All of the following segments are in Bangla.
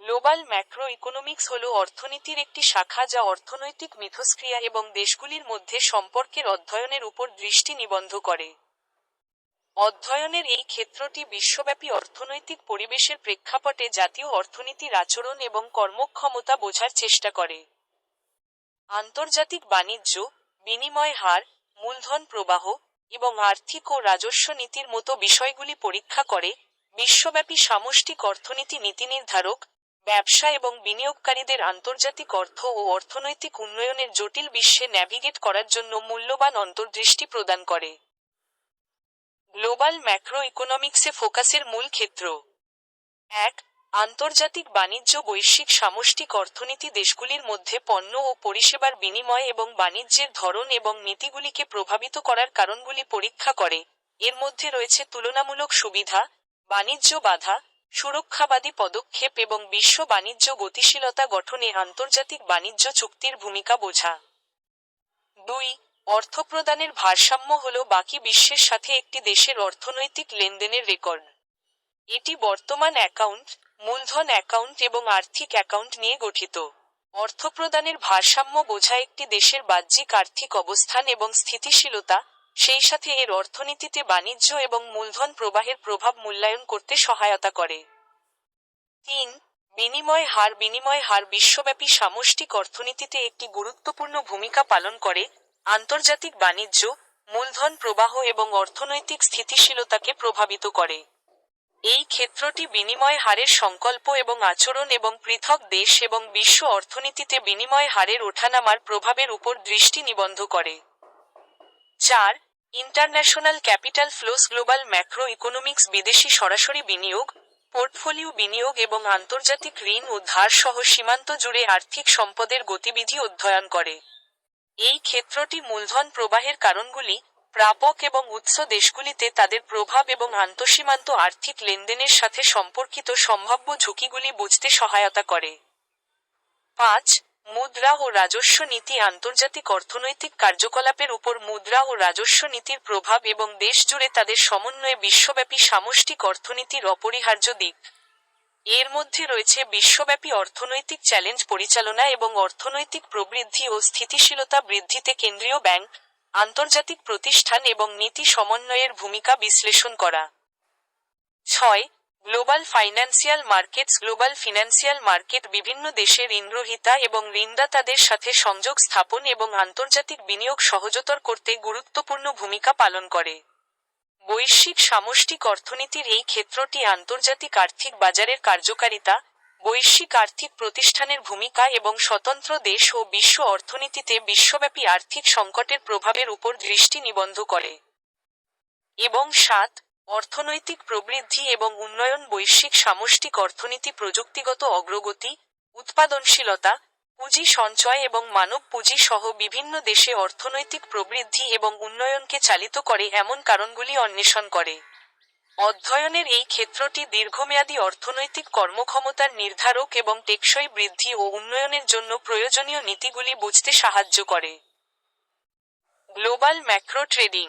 গ্লোবাল ম্যাক্রো ইকোনমিক্স হল অর্থনীতির একটি শাখা যা অর্থনৈতিক মিথস্ক্রিয়া এবং দেশগুলির মধ্যে সম্পর্কের অধ্যয়নের উপর দৃষ্টি নিবন্ধ করে। অধ্যয়নের এই ক্ষেত্রটি বিশ্বব্যাপী অর্থনৈতিক পরিবেশের প্রেক্ষাপটে জাতীয় অর্থনীতির আচরণ এবং কর্মক্ষমতা বোঝার চেষ্টা করে। আন্তর্জাতিক বাণিজ্য, বিনিময় হার, মূলধন প্রবাহ এবং আর্থিক ও রাজস্ব নীতির মতো বিষয়গুলি পরীক্ষা করে বিশ্বব্যাপী সামষ্টিক অর্থনীতি নীতি নির্ধারক ব্যবসা এবং বিনিয়োগকারীদের আন্তর্জাতিক অর্থ ও অর্থনৈতিক উন্নয়নের জটিল বিশ্বে ন্যাভিগেট করার জন্য মূল্যবান অন্তর্দৃষ্টি প্রদান করে। গ্লোবাল ম্যাক্রো ইকোনমিক্সে ফোকাসের মূল ক্ষেত্র। এক, আন্তর্জাতিক বাণিজ্য বৈশ্বিক সামষ্টিক অর্থনীতি দেশগুলির মধ্যে পণ্য ও পরিষেবার বিনিময় এবং বাণিজ্যের ধরন এবং নীতিগুলিকে প্রভাবিত করার কারণগুলি পরীক্ষা করে। এর মধ্যে রয়েছে তুলনামূলক সুবিধা, বাণিজ্য বাধা সুরক্ষাবাদী পদক্ষেপ এবং বিশ্ব বাণিজ্য গতিশীলতা গঠনে আন্তর্জাতিক বাণিজ্য চুক্তির ভূমিকা বোঝা। দুই, অর্থ প্রদানের ভারসাম্য হল বাকি বিশ্বের সাথে একটি দেশের অর্থনৈতিক লেনদেনের রেকর্ড। এটি বর্তমান অ্যাকাউন্ট, মূলধন অ্যাকাউন্ট এবং আর্থিক অ্যাকাউন্ট নিয়ে গঠিত। অর্থ প্রদানের ভারসাম্য বোঝা একটি দেশের বাহ্যিক আর্থিক অবস্থান এবং স্থিতিশীলতা সেই সাথে এর অর্থনীতিতে বাণিজ্য এবং মূলধন প্রবাহের প্রভাব মূল্যায়ন করতে সহায়তা করে। তিন, বিনিময় হার বিনিময় হার বিশ্বব্যাপী সামষ্টিক অর্থনীতিতে একটি গুরুত্বপূর্ণ ভূমিকা পালন করে আন্তর্জাতিক বাণিজ্য, মূলধন প্রবাহ এবং অর্থনৈতিক স্থিতিশীলতাকে প্রভাবিত করে। এই ক্ষেত্রটি বিনিময় হারের সংকল্প এবং আচরণ এবং পৃথক দেশ এবং বিশ্ব অর্থনীতিতে বিনিময় হারের ওঠানামার প্রভাবের উপর দৃষ্টি নিবন্ধ করে। চার international capital flows global macroeconomics বিদেশি সরাসরি বিনিয়োগ পোর্টফোলিও বিনিয়োগ এবং আন্তর্জাতিক ঋণ ও ধার সহ সীমান্ত জুড়ে আর্থিক সম্পদের গতিবিধি অধ্যয়ন করে। এই ক্ষেত্রটি মূলধন প্রবাহের কারণগুলি, প্রাপক এবং উৎস দেশগুলিতে তাদের প্রভাব এবং আন্তঃসীমান্ত আর্থিক লেনদেনের সাথে সম্পর্কিত সম্ভাব্য ঝুঁকিগুলি বুঝতে সহায়তা করে। পাঁচ মুদ্রা ও রাজস্ব নীতি আন্তর্জাতিক অর্থনৈতিক কার্যকলাপের উপর মুদ্রা ও রাজস্ব নীতির প্রভাব এবং দেশ জুড়ে তাদের সমন্বয়ে বিশ্বব্যাপী সামষ্টিক অর্থনীতির অপরিহার্য দিক। এর মধ্যে রয়েছে বিশ্বব্যাপী অর্থনৈতিক চ্যালেঞ্জ পরিচালনা এবং অর্থনৈতিক প্রবৃদ্ধি ও স্থিতিশীলতা বৃদ্ধিতে কেন্দ্রীয় ব্যাংক, আন্তর্জাতিক প্রতিষ্ঠান এবং নীতি সমন্বয়ের ভূমিকা বিশ্লেষণ করা। ছয় global financial markets, global financial market, বিভিন্ন দেশের ঋণগ্রহীতা এবং ঋণদাতাদের সাথে সংযোগ স্থাপন এবং আন্তর্জাতিক বিনিয়োগ সহজতর করতে গুরুত্বপূর্ণ ভূমিকা পালন করে। বৈশ্বিক সামষ্টিক অর্থনীতির এই ক্ষেত্রটি আন্তর্জাতিক আর্থিক বাজারের কার্যকারিতা, বৈশ্বিক আর্থিক প্রতিষ্ঠানের ভূমিকা এবং স্বতন্ত্র দেশ ও বিশ্ব অর্থনীতিতে বিশ্বব্যাপী আর্থিক সংকটের প্রভাবের উপর দৃষ্টি নিবন্ধ করে। এবং সাত অর্থনৈতিক প্রবৃদ্ধি এবং উন্নয়ন, বৈশ্বিক সামষ্টিক অর্থনীতি, প্রযুক্তিগত অগ্রগতি, উৎপাদনশীলতা, পুঁজি সঞ্চয় এবং মানব পুঁজি সহ বিভিন্ন দেশে অর্থনৈতিক প্রবৃদ্ধি এবং উন্নয়নকে চালিত করে এমন কারণগুলি অন্বেষণ করে। অধ্যয়নের এই ক্ষেত্রটি দীর্ঘমেয়াদী অর্থনৈতিক কর্মক্ষমতার নির্ধারক এবং টেকসই বৃদ্ধি ও উন্নয়নের জন্য প্রয়োজনীয় নীতিগুলি বুঝতে সাহায্য করে। Global macro trading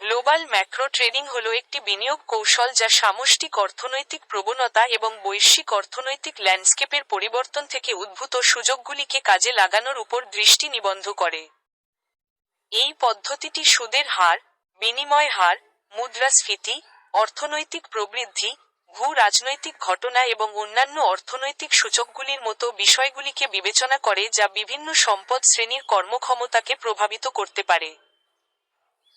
global macro trading হল একটি বিনিয়োগ কৌশল যা সামষ্টিক অর্থনৈতিক প্রবণতা এবং বৈশ্বিক অর্থনৈতিক ল্যান্ডস্কেপের পরিবর্তন থেকে উদ্ভূত সুযোগগুলিকে কাজে লাগানোর উপর দৃষ্টি নিবন্ধ করে। এই পদ্ধতিটি সুদের হার, বিনিময় হার, মুদ্রাস্ফীতি, অর্থনৈতিক প্রবৃদ্ধি, ভূ রাজনৈতিক ঘটনা এবং অন্যান্য অর্থনৈতিক সূচকগুলির মতো বিষয়গুলিকে বিবেচনা করে যা বিভিন্ন সম্পদ শ্রেণির কর্মক্ষমতাকে প্রভাবিত করতে পারে।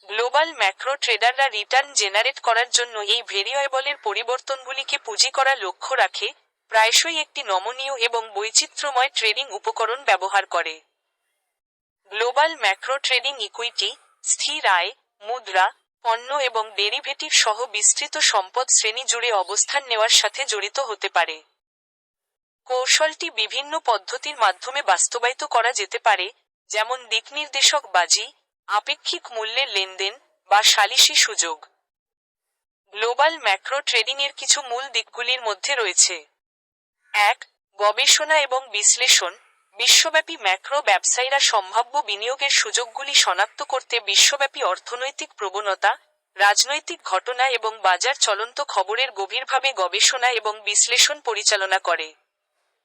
গ্লোবাল ম্যাক্রো ট্রেডাররা রিটার্ন জেনারেট করার জন্য এই ভেরিয়েবলের পরিবর্তনগুলিকে পুঁজি করা লক্ষ্য রাখে, প্রায়শই একটি নমনীয় এবং বৈচিত্র্যময় ট্রেডিং উপকরণ ব্যবহার করে। গ্লোবাল ম্যাক্রো ট্রেডিং ইকুইটি, স্থির আয়, মুদ্রা, পণ্য এবং ডেরিভেটিভ সহ বিস্তৃত সম্পদ শ্রেণি জুড়ে অবস্থান নেওয়ার সাথে জড়িত হতে পারে। কৌশলটি বিভিন্ন পদ্ধতির মাধ্যমে বাস্তবায়িত করা যেতে পারে, যেমন দিকনির্দেশক বাজি আপেক্ষিক মূল্যের লেনদেন বা সালিসি সুযোগ। গ্লোবাল ম্যাক্রো ট্রেডিং এর কিছু মূল দিকগুলির মধ্যে রয়েছে। এক, গবেষণা এবং বিশ্লেষণ। বিশ্বব্যাপী ম্যাক্রো ব্যবসায়ীরা সম্ভাব্য বিনিয়োগের সুযোগগুলি শনাক্ত করতে বিশ্বব্যাপী অর্থনৈতিক প্রবণতা, রাজনৈতিক ঘটনা এবং বাজার চলন্ত খবরের গভীরভাবে গবেষণা এবং বিশ্লেষণ পরিচালনা করে।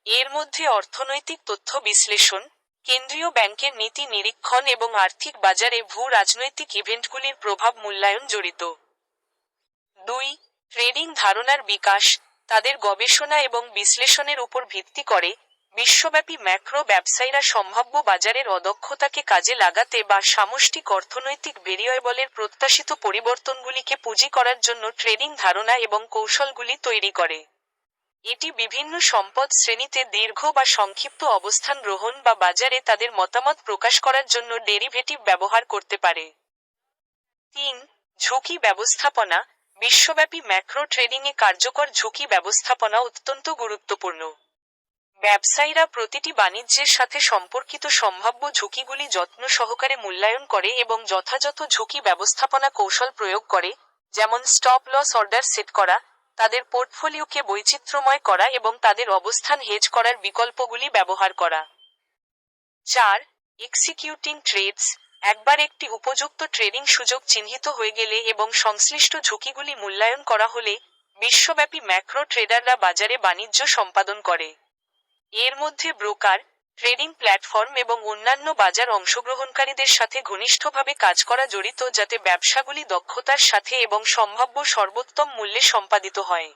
এর মধ্যে অর্থনৈতিক তথ্য বিশ্লেষণ কেন্দ্রীয় ব্যাংকের নীতি নিরীক্ষণ এবং আর্থিক বাজারে ভূ রাজনৈতিক ইভেন্টগুলির প্রভাব মূল্যায়ন জড়িত। দুই, ট্রেডিং ধারণার বিকাশ তাদের গবেষণা এবং বিশ্লেষণের উপর ভিত্তি করে বিশ্বব্যাপী ম্যাক্রো ব্যবসায়ীরা সম্ভাব্য বাজারের অদক্ষতাকে কাজে লাগাতে বা সামষ্টিক অর্থনৈতিক ভেরিয়েবলের প্রত্যাশিত পরিবর্তনগুলিকে পুঁজি করার জন্য ট্রেডিং ধারণা এবং কৌশলগুলি তৈরি করে। এটি বিভিন্ন সম্পদ শ্রেণীতে দীর্ঘ বা সংক্ষিপ্ত অবস্থান গ্রহণ বা বাজারে তাদের মতামত প্রকাশ করার জন্য ডেরিভেটিভ ব্যবহার করতে পারে। তিন, ঝুঁকি ব্যবস্থাপনা। বিশ্বব্যাপী ম্যাক্রো ট্রেডিংয়ে কার্যকর ঝুঁকি ব্যবস্থাপনা অত্যন্ত গুরুত্বপূর্ণ। ব্যবসায়ীরা প্রতিটি বাণিজ্যের সাথে সম্পর্কিত সম্ভাব্য ঝুঁকিগুলি যত্ন সহকারে মূল্যায়ন করে এবং যথাযথ ঝুঁকি ব্যবস্থাপনা কৌশল প্রয়োগ করে, যেমন স্টপ লস অর্ডার সেট করা তাদের পোর্টফোলিওকে বৈচিত্র্যময় করা এবং তাদের অবস্থান হেজ করার বিকল্পগুলি ব্যবহার করা। চার এক্সিকিউটিং ট্রেডস একবার একটি উপযুক্ত ট্রেডিং সুযোগ চিহ্নিত হয়ে গেলে এবং সংশ্লিষ্ট ঝুঁকিগুলি মূল্যায়ন করা হলে বিশ্বব্যাপী ম্যাক্রো ট্রেডাররা বাজারে বাণিজ্য সম্পাদন করে। এর মধ্যে ব্রোকার ট্রেডিং প্ল্যাটফর্ম এবং অন্যান্য বাজার অংশগ্রহণকারীদের সাথে ঘনিষ্ঠভাবে কাজ করা জড়িত যাতে ব্যবসাগুলি দক্ষতার সাথে এবং সম্ভাব্য সর্বোত্তম মূল্যে সম্পাদিত হয়।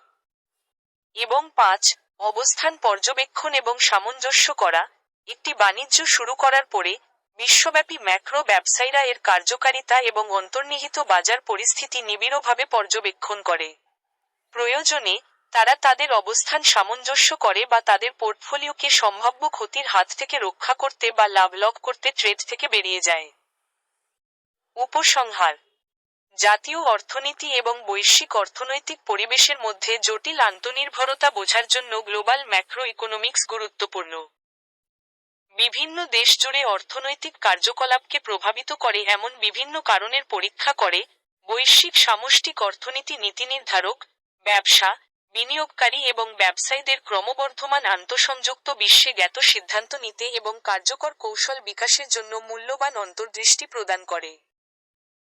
এবং পাঁচ, অবস্থান পর্যবেক্ষণ এবং সামঞ্জস্য করা। একটি বাণিজ্য শুরু করার পরে, বিশ্বব্যাপী ম্যাক্রো ব্যবসায়ীরা এর কার্যকারিতা এবং অন্তর্নিহিত বাজার পরিস্থিতি নিবিড়ভাবে পর্যবেক্ষণ করে। প্রয়োজনে তারা তাদের অবস্থান সামঞ্জস্য করে বা তাদের পোর্টফোলিওকে সম্ভাব্য ক্ষতির হাত থেকে রক্ষা করতে বা লাভ লক করতে ট্রেড থেকে বেরিয়ে যায়। উপসংহার। জাতীয় অর্থনীতি এবং বৈশ্বিক অর্থনৈতিক পরিবেশের মধ্যে জটিল আন্তনির্ভরতা বোঝার জন্য গ্লোবাল ম্যাক্রো ইকোনমিক্স গুরুত্বপূর্ণ। বিভিন্ন দেশ জুড়ে অর্থনৈতিক কার্যকলাপকে প্রভাবিত করে এমন বিভিন্ন কারণের পরীক্ষা করে বৈশ্বিক সামষ্টিক অর্থনীতি নীতি নির্ধারক, ব্যবসা বিনিয়োগকারী এবং ব্যবসায়ীদের ক্রমবর্ধমান আন্তঃসংযুক্ত বিশ্বে জ্ঞাত সিদ্ধান্ত নিতে এবং কার্যকর কৌশল বিকাশের জন্য মূল্যবান অন্তর্দৃষ্টি প্রদান করে।